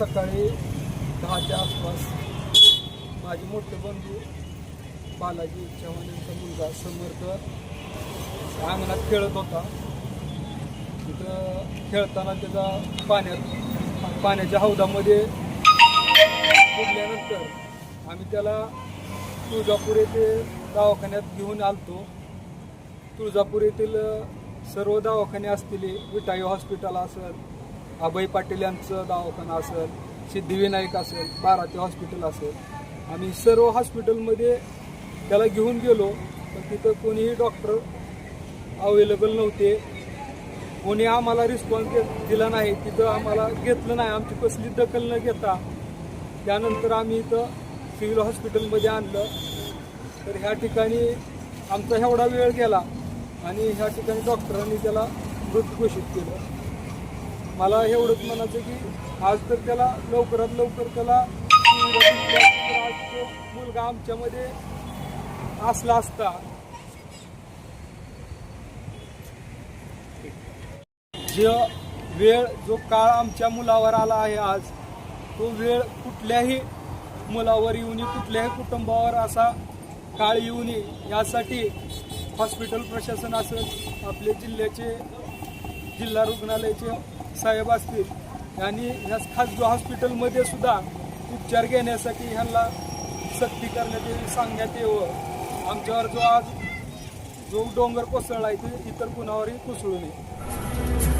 सकाळी दहाच्या आसपास माझे मोठे बंधू बालाजी चव्हाण यांचा मुलगा समर्थ अंगणात खेळत होता. तिथं खेळताना त्याचा पाण्यात पाण्याच्या हौदामध्ये बुडल्यानंतर आम्ही त्याला तुळजापूर येथे दवाखान्यात घेऊन आलतो. तुळजापूर येथील सर्व दवाखाने असतील विटाई हॉस्पिटल असं अभय पाटील यांचं दवाखाना असेल सिद्धिविनायक असेल बाराते हॉस्पिटल असेल. आम्ही सर्व हॉस्पिटलमध्ये त्याला घेऊन गेलो पण तिथं कोणीही डॉक्टर अवेलेबल नव्हते. कोणी आम्हाला रिस्पॉन्स दिला नाही. तिथं आम्हाला घेतलं नाही. आमची कसली दखल न घेता त्यानंतर आम्ही इथं सिव्हिल हॉस्पिटलमध्ये आणलं. तर ह्या ठिकाणी आमचा एवढा वेळ गेला आणि ह्या ठिकाणी डॉक्टरांनी त्याला मृत घोषित केलं. मला एवढंच म्हणायचं की आज तर त्याला लवकरात लवकर त्याला आज तो मुलगा आमच्यामध्ये असला असता. जो वेळ जो काळ आमच्या मुलावर आला आहे आज तो वेळ कुठल्याही मुलावर येऊ नये कुठल्याही कुटुंबावर असा काळ येऊ नये. यासाठी हॉस्पिटल प्रशासन असेल आपले जिल्ह्याचे जिल्हा रुग्णालयाचे साहेब असतील आणि ह्या खाजगी हॉस्पिटलमध्ये सुद्धा उपचार घेण्यासाठी ह्यांना सक्ती करण्यात येईल सांगण्यात यावं. आमच्यावर जो आज जो डोंगर कोसळला आहे ते इतर कुणावरही कोसळू नये.